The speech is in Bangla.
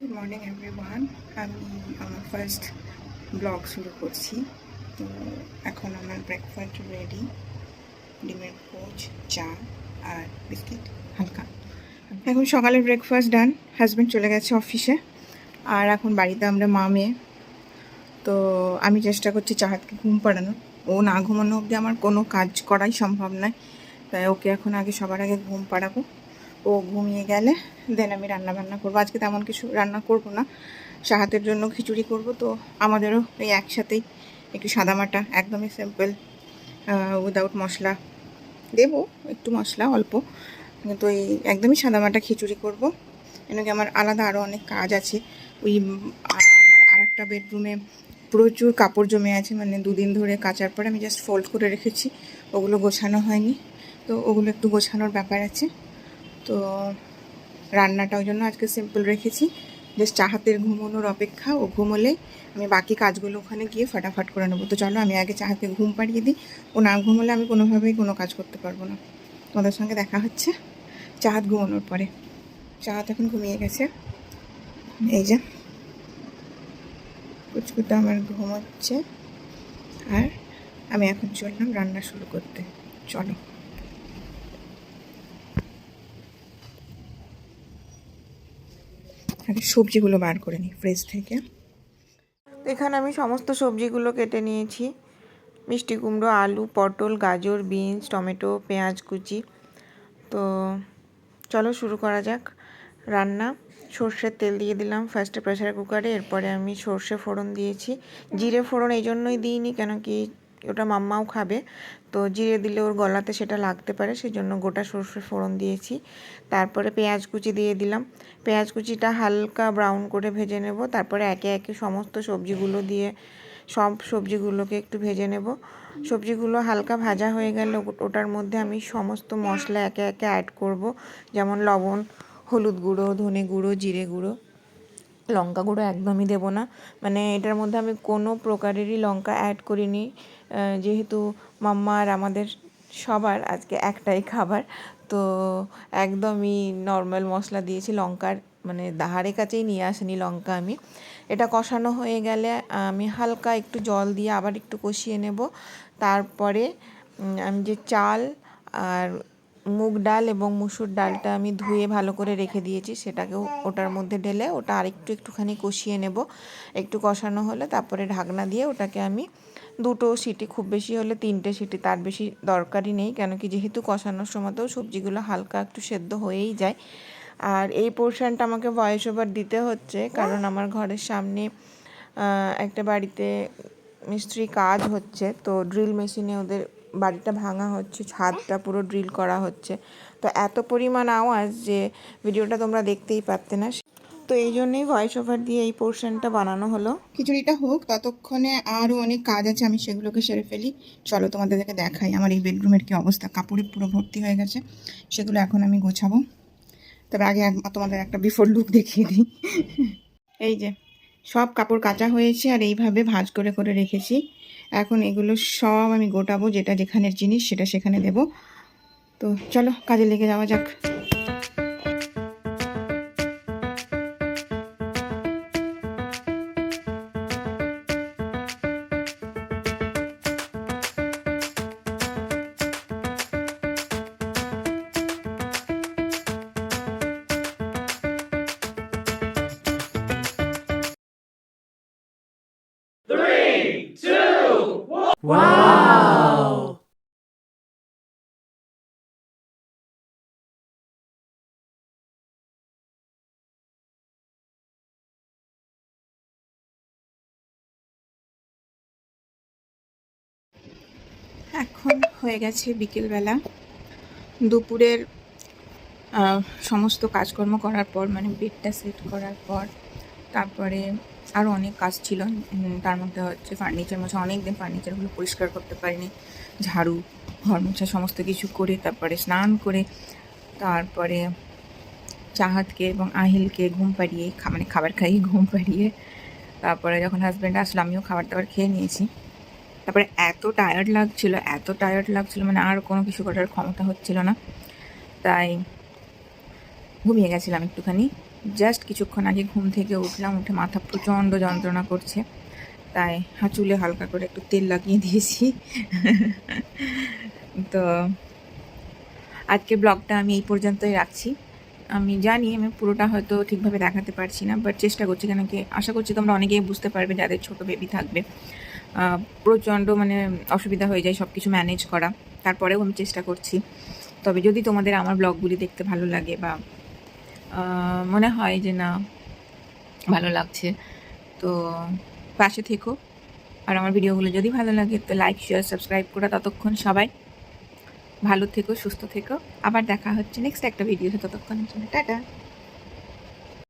গুড মর্নিং এভরিওয়ান আমি, আমার ফার্স্ট ব্লগ শুরু করছি। তো এখন আমার ব্রেকফাস্ট রেডি ডিমের পোচ চা আর বিস্কিট, হালকা। এখন সকালের ব্রেকফাস্ট ডান হাজব্যান্ড চলে গেছে অফিসে আর এখন বাড়িতে আমরা মা, মেয়ে। তো আমি চেষ্টা করছি চাহাতকে ঘুম পাড়ানো ও না ঘুমানো অবধি আমার কোনো কাজ করাই সম্ভব নয়। তাই ওকে এখন আগে সবার আগে ঘুম পাড়াবো। ও ঘুমিয়ে গেলে দেন আমি রান্না বান্না করব। আজকে তেমন কিছু রান্না করব না। সাহাতের জন্য খিচুড়ি করব, তো আমাদেরও এই একসাথেই একটু সাদামাটা একদমই সিম্পল উইদাউট মশলা। দেবো একটু মশলা, অল্প। কিন্তু এই একদমই সাদামাটা খিচুড়ি করব। এনাকে আমার আলাদা আরও অনেক কাজ আছে। ওই আমার আর একটা বেডরুমে প্রচুর কাপড় জমে আছে মানে দুদিন ধরে কাচার পরে আমি জাস্ট ফোল্ড করে রেখেছি। ওগুলো গোছানো হয়নি। তো ওগুলো একটু গোছানোর ব্যাপার আছে। তো রান্নাটা ওই জন্য আজকে সিম্পল রেখেছি। জাস্ট চাহাতের ঘুমানোর অপেক্ষা, ও ঘুমোলে আমি বাকি কাজগুলো ওখানে গিয়ে ফাটাফাট করে নেব। তো চলো আমি আগে চাহাতে ঘুম পাড়িয়ে দিই। ও না ঘুমোলে আমি কোনোভাবেই কোনো কাজ করতে পারব না। তোমাদের সঙ্গে দেখা হচ্ছে চাহাত ঘুমানোর পরে। চাহাত এখন ঘুমিয়ে গেছে। এই যে কুচকুটা আমার ঘুমোচ্ছে। আর আমি এখন চললাম রান্না শুরু করতে। চলো। আগে সবজিগুলো বার করে নিই ফ্রিজ থেকে। তো এখানে আমি সমস্ত সবজিগুলো কেটে নিয়েছি। মিষ্টি কুমড়ো, আলু, পটল, গাজর, বিনস, টমেটো, পেঁয়াজ, কুচি। তো চলো শুরু করা যাক রান্না। সর্ষের তেল দিয়ে দিলাম ফার্স্টে প্রেশার কুকারে এরপরে আমি সর্ষে ফোড়ন দিয়েছি। জিরে ফোড়ন এই জন্যই দিইনি কেন কি ওটা মাম্মাও খাবে। তো জিরে দিলে ওর গলাতে সেটা লাগতে পারে সেই জন্য গোটা সর্ষে ফোড়ন দিয়েছি। তারপরে পেঁয়াজ কুচি দিয়ে দিলাম। পেঁয়াজ কুচিটা হালকা ব্রাউন করে ভেজে নেব। তারপরে একে একে সমস্ত সবজিগুলো দিয়ে সব সবজিগুলোকে একটু ভেজে নেব। সবজিগুলো হালকা ভাজা হয়ে গেলে ওটার মধ্যে আমি সমস্ত মশলা একে একে অ্যাড করব। যেমন লবণ, হলুদ গুঁড়ো, ধনে গুঁড়ো, জিরে গুঁড়ো। লঙ্কা গুঁড়ো একদমই দেবো না। মানে এটার মধ্যে আমি কোনো প্রকারেরই লঙ্কা অ্যাড করিনি। যেহেতু মাম্মা আর আমাদের সবার আজকে একটাই খাবার, তো একদমই নর্মাল মশলা দিয়েছি লঙ্কার মানে দাহারে কাছেই নিয়ে আসেনি লঙ্কা আমি। এটা কষানো হয়ে গেলে আমি হালকা একটু জল দিয়ে আবার একটু কষিয়ে নেব। তারপরে আমি যে চাল আর মুগ ডাল এবং মুসুর ডালটা আমি ধুয়ে ভালো করে রেখে দিয়েছি, সেটাকেও ওটার মধ্যে ঢেলে ওটা আরেকটু একটুখানি কষিয়ে নেব। একটু কষানো হলে তারপরে ঢাকনা দিয়ে ওটাকে আমি দুটো সিটি, খুব বেশি হলে তিনটে সিটি, তার বেশি দরকারই নেই, কেন কি যেহেতু কষানোর সময়তেও সবজিগুলো হালকা একটু সেদ্ধ হয়েই যায়। আর এই পোর্শনটা আমাকে ভয়েস ওভার দিতে হচ্ছে, কারণ আমার ঘরের সামনে একটা বাড়িতে মিস্ত্রি কাজ হচ্ছে, তো ড্রিল মেশিনে ওদের বাড়িটা ভাঙা হচ্ছে, ছাদটা পুরো ড্রিল করা হচ্ছে। তো এত পরিমাণ আওয়াজ যে ভিডিওটা তোমরা দেখতেই পারতে না। তো এই জন্যই ভয়েস ওভার দিয়ে এই পোর্শনটা বানানো হলো। খিচুড়িটা হোক, ততক্ষণে আরও অনেক কাজ আছে, আমি সেগুলোকে সেরে ফেলি। চলো তোমাদেরকে দেখাই, আমার এই বেডরুমের কি অবস্থা। কাপড়ে পুরো ভর্তি হয়ে গেছে, সেগুলো এখন আমি গোছাবো। তবে আগে তোমাদের একটা বিফোর লুক দেখিয়ে দিই। এই যে সব কাপড় কাচা হয়েছে আর এইভাবে ভাজ করে করে রেখেছি। এখন এগুলো সব আমি গোটাবো যেটা যেখানের জিনিস সেটা সেখানে দেব। তো চলো কাজে লেগে যাওয়া যাক। এখন হয়ে গেছে বিকেলবেলা। দুপুরের সমস্ত কাজকর্ম করার পর মানে বেডটা সেট করার পর, তারপরে আরও অনেক কাজ ছিল। তার মধ্যে হচ্ছে ফার্নিচার মোছা অনেক দিন ফার্নিচারগুলো পরিষ্কার করতে পারিনি। ঝাড়ু, ঘর মোছা সমস্ত কিছু করে তারপরে স্নান করে, তারপরে চাহাতকে এবং আহিলকে ঘুম পাড়িয়ে মানে খাবার খাইয়ে ঘুম পাড়িয়ে তারপরে যখন হাজব্যান্ড আসলো আমিও খাবার দাবার খেয়ে নিয়েছি। তারপরে এত টায়ার্ড লাগছিল, এত টায়ার্ড লাগছিল মানে আর কোনো কিছু করার ক্ষমতা হচ্ছিল না। তাই ঘুমিয়ে গেছিলাম একটুখানি। জাস্ট কিছুক্ষণ আগে ঘুম থেকে উঠলাম, উঠে মাথা প্রচণ্ড যন্ত্রণা করছে। তাই হাঁচুলে হালকা করে একটু তেল লাগিয়ে দিয়েছি। তো আজকে ব্লগটা আমি এই পর্যন্তই রাখছি। আমি জানি আমি পুরোটা হয়তো ঠিকভাবে দেখাতে পারছি না বাট চেষ্টা করছি কেন কি, আশা করছি তোমরা অনেকেই বুঝতে পারবে যাদের ছোট বেবি থাকবে। প্রচণ্ড মানে অসুবিধা হয়ে যায় সব কিছু ম্যানেজ করা। তারপরেও আমি চেষ্টা করছি। তবে যদি তোমাদের আমার ব্লগগুলি দেখতে ভালো লাগে বা মনে হয় যে না, ভালো লাগছে। তো পাশে থেকো। আর আমার ভিডিওগুলো যদি ভালো লাগে, তো লাইক শেয়ার সাবস্ক্রাইব করে ততক্ষণ সবাই। ভালো থেকো, সুস্থ থেকো। আবার দেখা হচ্ছে নেক্সট একটা ভিডিও ভিডিওতে জন্য টাটা।